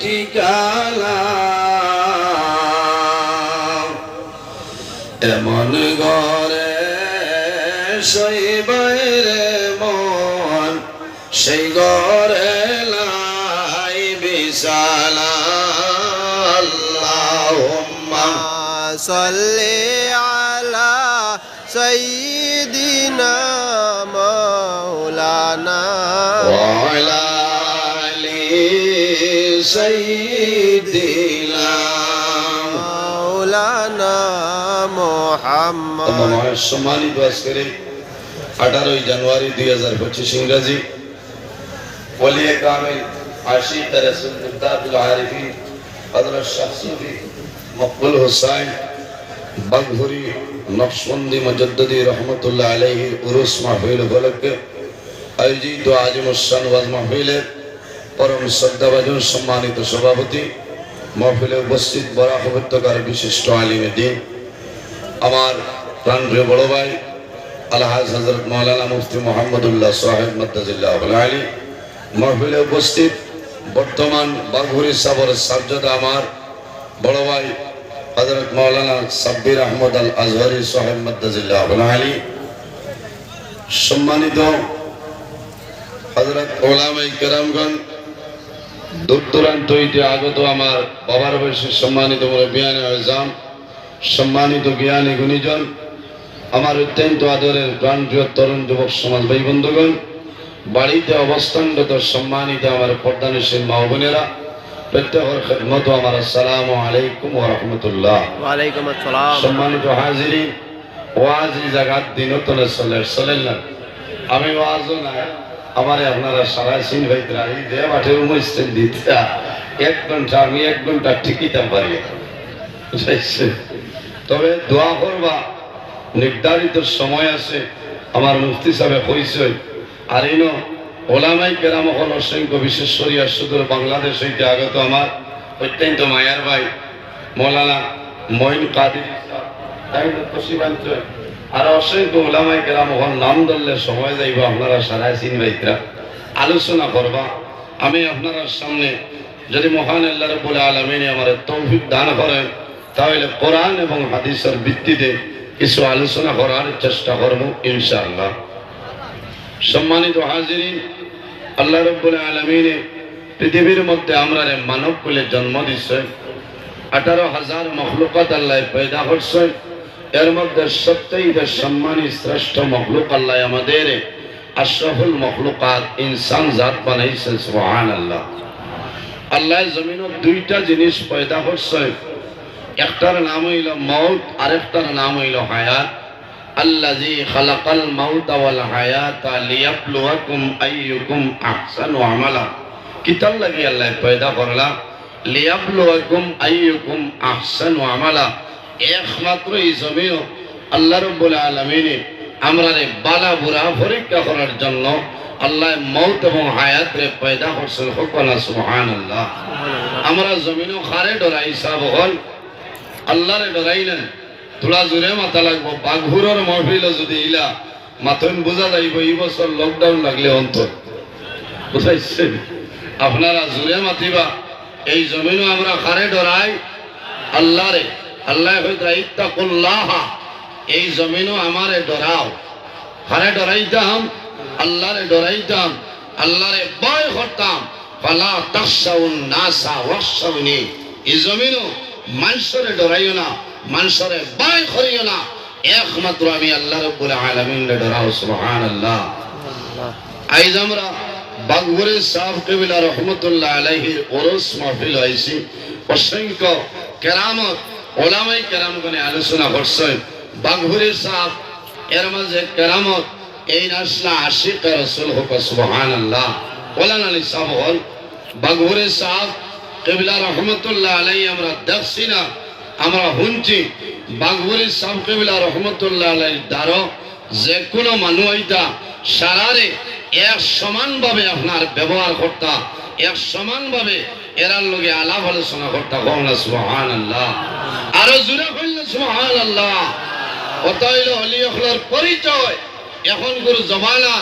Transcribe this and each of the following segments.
ঠিকানা এমন ঘরে সেই মন সেই ঘরে লাই বিশালা সল্লে আলা সৈদিনা মৌলানা سيدنا مولانا محمد আমার সম্মানিত আজকের আঠারোই জানুয়ারি দুই হাজার পঁচিশ ইংরাজি ওলিয়ে কামিল আশিক রসুল মুদাতুল আরিফি হযরত শাহ সুফি মকবুল হোসাইন বাগভুরি নকশবন্দি মজদ্দদি রহমতুল্লাহ আলাইহি উরুস মাহফিল উপলক্ষে আয়োজিত আজিম উসান ওয়াজ মাহফিলের পরম শ্রদ্ধাভাজন সম্মানিত সভাপতি, মাহফিলে উপস্থিত বরাক উপত্যকার বিশিষ্ট আলিমে দিন, আমার প্রাণপ্রিয় বড় ভাই আলহাজ হজরত মৌলানা মুফতি মোহাম্মদুল্লাহ সাহেব মদ্দাজিল্লাহ আলী, মহফিলে উপস্থিত বর্তমান বাঘুরি সাবর সাবজাদা আমার বড় ভাই হজরত মৌলানা সাব্বির আহমদ আল আজহরি সাহেব মদ্দাজিল্লাহ আলী, সম্মানিত হজরত ওলামাই কেরামগণ দূর দূরান্ত হইতে আগত আমার বাবার বয়সে সম্মানিত মুরব্বিয়ান আজম সম্মানিত জ্ঞানী গুণীজন আমার অত্যন্ত আদরের প্রাণপ্রিয় তরুণ যুবক সমাজ ভাই বন্ধুগণ বাড়িতে অবস্থানরত সম্মানিত আমার পর্দানুসীন মা বোনেরা প্রত্যেকের খেদমত আমার আসসালামু আলাইকুম ওয়া রাহমাতুল্লাহ। ওয়ালাইকুম আসসালাম। সম্মানিত হাজিরি ওয়াজ জায়গার দিনতনে চলে চলেন আমি ওয়াজও না আমারে আপনারা সারা সিন ভাইতরা এই যে মাঠে উমস্তেন দিতে এক ঘণ্টা আমি এক ঘণ্টা টিকিতাম পারি? তবে দোয়া করবা, নির্ধারিত সময় আছে, আমার মুফতি সাহেব কইছে আর ইনো ওলামাই কেরাম হল অসংখ্য বিশেষ সুদূর বাংলাদেশ হইতে আগত আমার অত্যন্ত মায়ার ভাই, মৌলানা মঈন কাদির। তাই তো খুশিবাঞ্চ আর অসংখ্য ওলামাই কেরাম হল নাম ধরলে সময় যাইব, আপনারা সারা সিন ভাইতরা। আলোচনা করবা। আমি আপনার সামনে যদি মহান আল্লাহ রব্বুল আলমিনে আমার তৌফিক দান করেন, তাহলে কোরআন এবং হাদিসের ভিত্তিতে কিছু আলোচনা করার চেষ্টা করব, ইনশাআল্লাহ। সম্মানিত হাজিরিন, আল্লাহ রব্বুল আলমিনে পৃথিবীর মধ্যে আমরা মানব বলে জন্ম দিচ্ছে আঠারো হাজার মখলুকাত আল্লাহ পয়দা করছে। এর মধ্যে সবচেয়ে সম্মানী শ্রেষ্ঠ মখলুক আল্লাহ আমাদের আশরাফুল মখলুকাত ইনসান জাত বানাইছে সুবহান আল্লাহ আল্লাহ জমিনত দুইটা জিনিস পয়দা করছে। একটার নাম হইল মৌত আরেকটার নাম হইল হায়াত। আল্লাজি খালাকাল মাউত ওয়াল হায়াত লিয়াবলুয়াকুম আইয়ুকুম আহসানু আমালা। কিতাল লাগি আল্লাহ পয়দা করলা, লিয়াবলুয়াকুম আইয়ুকুম আহসানু আমালা। একমাত্র এই জমিও আল্লাহ রাব্বুল আলামিনে আমরা রে বালা বুড়া পরীক্ষা করার জন্য আল্লাহ মৌত এবং হায়াত রে পয়দা করছেন। হকনা সুবহানাল্লাহ। আমরা জমিনও খারে ডরাই সাব হল। আল্লাহরে ডরাই না। তোলা জোরে মাথা লাগবো। বাঘুরের মহফিল যদি ইলা মাথন বোঝা যাইব এই বছর লকডাউন লাগলে অন্তর বুঝাইছে আপনারা জোরে মাতিবা। এই জমিনও আমরা খারে ডরাই। আল্লাহরে আল্লাহ ইত্তাকুল্লাহ এই জমিনও আমারে ডরাও। খারে ডরাইতাম? আল্লাহরে ডরাইতাম। আল্লাহরে ভয় করতাম। নাসা এই জমিনও মানুষরে ডরাইও না মানুষরে ভয় করিও না। একমাত্র আমি আল্লাহ রব্বুল আলামিনরে ডরাও সুবহানাল্লাহ। আইজ আমরা বাগবরে কবিলা রহমতুল্লাহ আলাইহির ওরস মাহফিল হয়েছি। অসংখ্য কেরামত ওলামাই কেরামগণে আলোচনা করছেন বাগবরে সাহেব, এর মাঝে কেরামত, এই নাসলা আশিক রসুল হোক সুবহান আল্লাহ ওলান আলী সাহেব হল বাগবরে সাহেব, কবিলা রহমতুল্লাহ আলাই আমরা দেখছি না, আমরা শুনছি বাগবরে সাহেব, কবিলা রহমতুল্লাহ আলাই দ্বারা যে কোনো মানুষ আইতা সারারে এক সমানভাবে আপনার ব্যবহার করতা, এক সমানভাবে এরার লগে আলাপ আলোচনা করতা কমলা সুহান আল্লাহ আরও জুড়ে করলে সুহান আল্লাহ অত হইল হলি অখলার পরিচয় এখন গুরু জমানা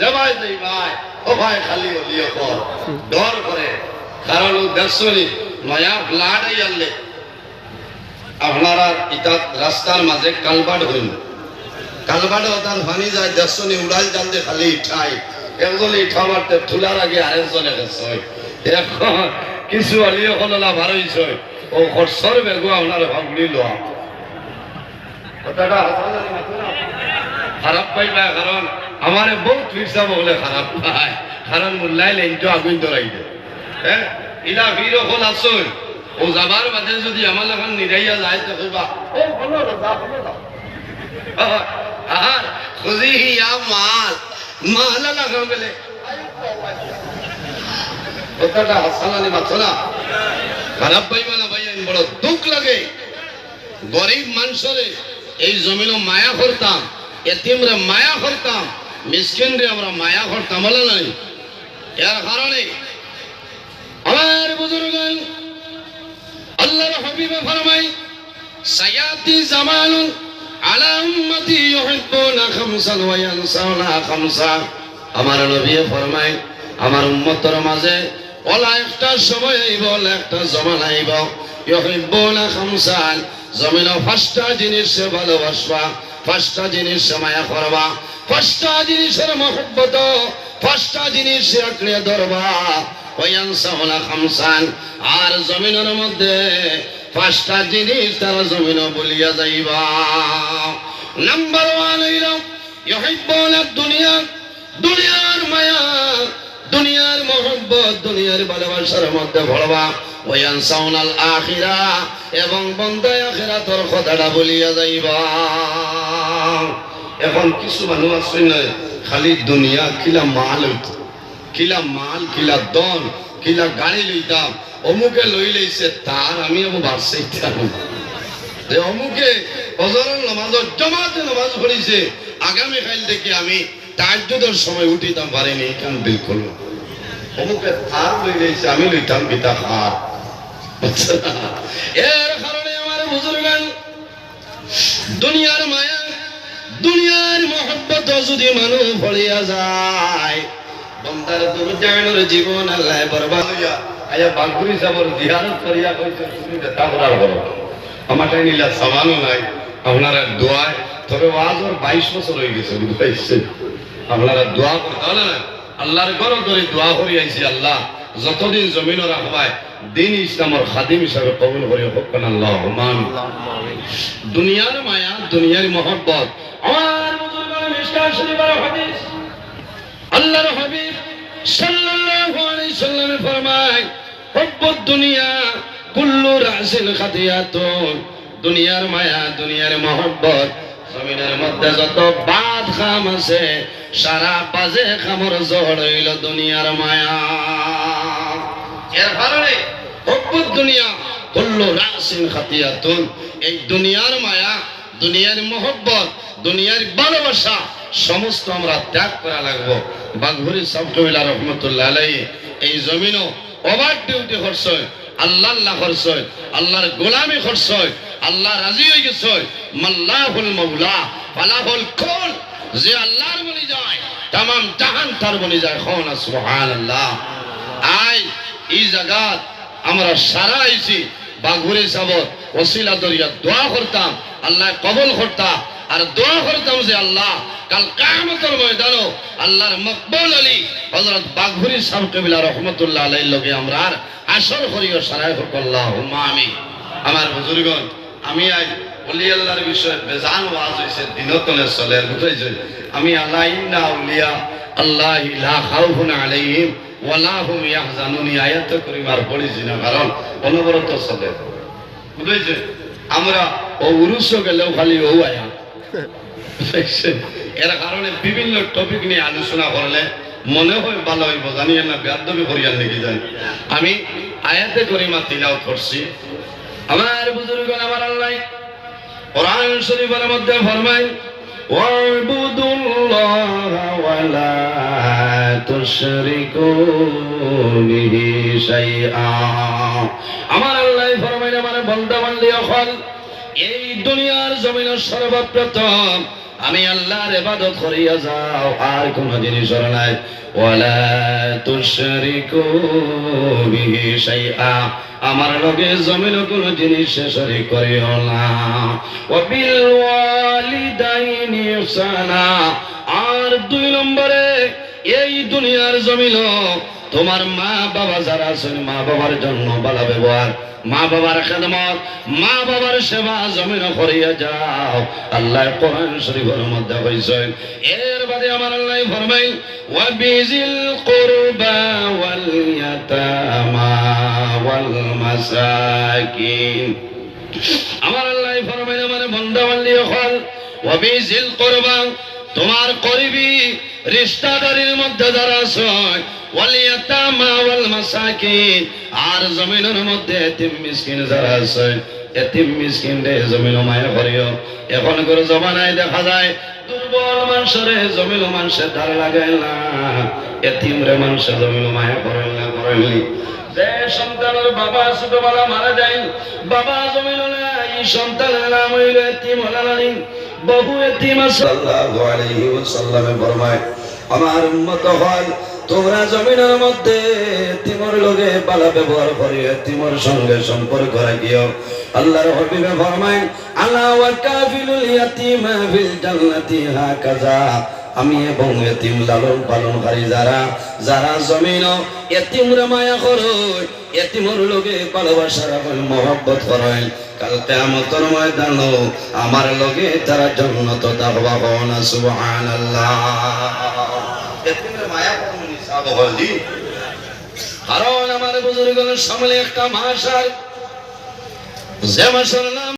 জবাই দেই ভাই। ও ভাই, খালি হলি অখল ডর করে কারণ দেশনি নয়া ফ্লাড আইয়ালে আপনারা ইটা রাস্তার মাঝে কালবাট হইল কালবাটে ওটার পানি যায়, দেশনি উড়াল জানতে খালি ইঠাই। একজন ইঠা মারতে তুলার আগে আরেকজনে গেছে। এখন কিছু আলিয়ে হললা ভালো হয়েছে ও খরচর বেগু আপনার লোয়া কথাটা খারাপ কারণ আমারে খারাপ পায় কারণ আগুন ধরাই হ্যাঁ ইলা হল ও যাবার বাদে যদি আমার এখন নিরাইয়া যায়, তো কইবা আর ইয়া মাল। মাল লাগা গেলে কথাটা মাথো না? খারাপ পাইবা না ভাই বড় দুঃখ লাগে। গরিব মানুষরে এই জমিনও মায়া করতাম, এতিমরে মায়া করতাম, মিসকিনরে আমরা মায়া করতাম, বলে নাই। এর কারণে আমার বুজুর্গ আল্লাহর হাবিবে ফরমাই সায়াতি আলা উম্মতি ইউহিব্বুনা খামসান ওয়া ইয়ানসাউনা খামসা। আমার নবী আমার মাঝে, ওলা একটা সময় আইব একটা জমান আইব। ইউহিব্বুনা খামসান। জমিন পাঁচটা জিনিস ভালোবাসবা, পাঁচটা জিনিস মায়া করবা, পাঁচটা জিনিসের মহব্বত, পাঁচটা জিনিস আঁকড়ে ধরবা। ওয়ানসাউনা খামসান। আর জমিনের মধ্যে পাঁচটা জিনিস তারা জমিন বলিয়া যাইবা। নাম্বার ওয়ান হইল ইউহিব্বুনা দুনিয়া, দুনিয়ার মায়া, দুনিয়ার মহব্বত, দুনিয়ার ভালোবাসার মধ্যে ভরবা। ওয়ান সাউনাল আখিরা, এবং বন্দে আখিরা তোর কথাটা বলিয়া যাইবা এখন কিছু মানুষ আছে না, খালি দুনিয়া কিলা মাল হইতো, কিলা মাল, কিলা দন কিলা গাড়ি লইতাম, অমুকে লই লইছে, তার আমি আবার বাড়ছাইতাম যে অমুকে হজরের নামাজত, জমাতে নামাজ পড়িছে, আগামী কাল থেকে আমি তাজ্জুদের সময় উঠিতাম, পারিনি কারণ বিলকুল। অমুকে থার লই লইছে, আমি লইতাম পিতা হার? এর কারণে আমার বুজুর্গান, দুনিয়ার মায়া, দুনিয়ার মহব্বত যদি মানুষ ভরিয়া যায়, বন্দার দুর্জানের জীবন আল্লাহ বরবাদ হইয়া, আয়া বাগুরি যাবর জিয়ারত করিয়া কইছে, তুমি দেখা করার বড় আমার নিলা সামানও নাই। আপনারা দোয়ায়, তবে ওর বাইশ বছর হয়ে গেছে, বুঝতে আপনারা দোয়া করতে না? আল্লাহর ঘর ধরে দোয়া করি আইছি আল্লাহ, যতদিন জমিন রাখবায় দিন ইসলামর খাদিম হিসাবে কবুল করি হোক আল্লাহ মান। দুনিয়ার মায়া দুনিয়ার মহব্বত। আমার আল্লাহর হাবিব সাল্লাল্লাহু আলাইহি সাল্লামে ফরমায় হুব্বুদ দুনিয়া কুল্লু রাসিল দুনিয়ার মায়া দুনিয়ার মহব্বত। জমিনের মধ্যে যত বাদ খাম আছে সারা বাজে খামর জড় হইল দুনিয়ার মায়া। এর কারণে হুব্বুদ দুনিয়া, কুল্লু রাসিল খাতিয়াতুন। এই দুনিয়ার মায়া, দুনিয়ার মহব্বত, দুনিয়ার ভালোবাসা, সমস্ত আমরা ত্যাগ করা লাগবো। বাঘুরি সাবটুবিল্লা রহমতুল্লাহ আলাই এই জমিনও ওভার ডিউটি করছয় আল্লাহ আল্লাহ করছয় আল্লাহর গোলামি করছয় আল্লাহ রাজি হয়ে গেছয়। মাল্লাহুল মৌলা ফালাহুল কুল, যে আল্লাহর বলি যায় তাম জাহান তার বলি যায়। খন সুবহানাল্লাহ। আই এই জায়গাত আমরা সারা আইছি, বাঘুরে সাবত ওসিলা দরিয়া দোয়া করতাম, আল্লাহ কবল করতাম, আর দোয়া করতাম যে আল্লাহ, কাল কামতের ময়দানও আল্লাহর মকবুল আলী, হযরত বাঘুরি সাহেব কবিলা রহমতুল্লাহ আলাইহির লগে আমরা আর আসর করিও সারাই হোক আল্লাহ আমি আমার বুজুর্গন আমি আজ অলি আল্লাহর বিষয়ে বেজান ওয়াজ হইছে দিনতনে চলে বুঝাইছে আমি আল্লাহ, ইন্না আউলিয়া আল্লাহ লা খাউফুন আলাইহিম ওয়ালাহুম ইয়াহজানুন, আয়াত করিমার পড়েছি না কারণ অনবরত চলে বুঝেছে আমরা ও উরুষ গেলেও খালি ও আয়াত এর কারণে বিভিন্ন টপিক নিয়ে আলোচনা করলে মনে হয় ভালো হইব, জানি না ব্যর্থবি করিয়ার নাকি জানি। আমি আয়াতে করিমা তিলাও করছি। আমার বুজুর্গন আমার আল্লাহ কোরআন শরীফের মধ্যে ফরমাই ওয়াবুদুল্লাহ ওয়ালা আমার আল্লাহ ফরমাইন, আমার এই দুনিয়ার জমিনের সর্বপ্রথম আমি আল্লাহর ইবাদত করিয়া যাও, আর কোন জিনিস নাই। ওয়ালা তুশরিকু বিহি শাইআ, আমার লগে জমিন কোন জিনিস শরীক করিও না। ওয়া বিল ওয়ালিদাইনি ইহসানা, আর দুই নম্বরে এই দুনিয়ার জমিন তোমার মা বাবা যারা আছেন, মা বাবার জন্য ভালো ব্যবহার, মা বাবার খেদমত, মা বাবার সেবা জমিন করিয়া যাও। আল্লাহ কোরআন শরীফের মধ্যে কইছে এর বাদে আমার আল্লাহ ফরমাই ওয়া বিজিল কুরবা ওয়াল ইয়াতামা ওয়াল মাসাকিন। আমার আল্লাহ ফরমাই আমার বন্ধা বান্দি হল ওয়া বিজিল কুরবা, তোমার করিবি রিশতাদারির মধ্যে যারা আছে ওয়াল ইয়াতামা ওয়াল মাসাকিন আর জমিনের মধ্যে এতিম মিসকিন যারা আছে, এতিম মিসকিন রে, জমিন মায়া করিও। এখন করে জমানায় দেখা যায়, দুর্বল মানুষরে জমিন মানুষের ধার লাগাই না। এতিম রে, মানুষের জমিন মায়া করেন না করেননি যে সন্তানের বাবা ছোটবেলা মারা যায়, বাবা জমিন এই সন্তানের নাম হইল এতিম হলানি বহু এতিম সাল্লাল্লাহু আলাইহি ওয়াসাল্লামে ফরমায় আমার উম্মত হল তোমরা জমিনের মধ্যে তিমর লগে বালা ব্যবহার করিও তিমর সঙ্গে সম্পর্ক রাখিও। আল্লাহর হবিবে ফরমায় আলা ওয়া কাফিলুল ইয়াতিমা ফিল জান্নাতি হাকাযা আমি এবং এতিম লালন পালনকারী যারা যারা জমিন এতিমরে মায়া করো এতিমর লগে ভালোবাসা রাখেন মহব্বত করেন। কাল কেয়ামতের ময়দান আমার লগে তারা জন্নত দাবা হন হলি কারণ আমার বুজুর্গ সামনে একটা মাস আর যে মাসের নাম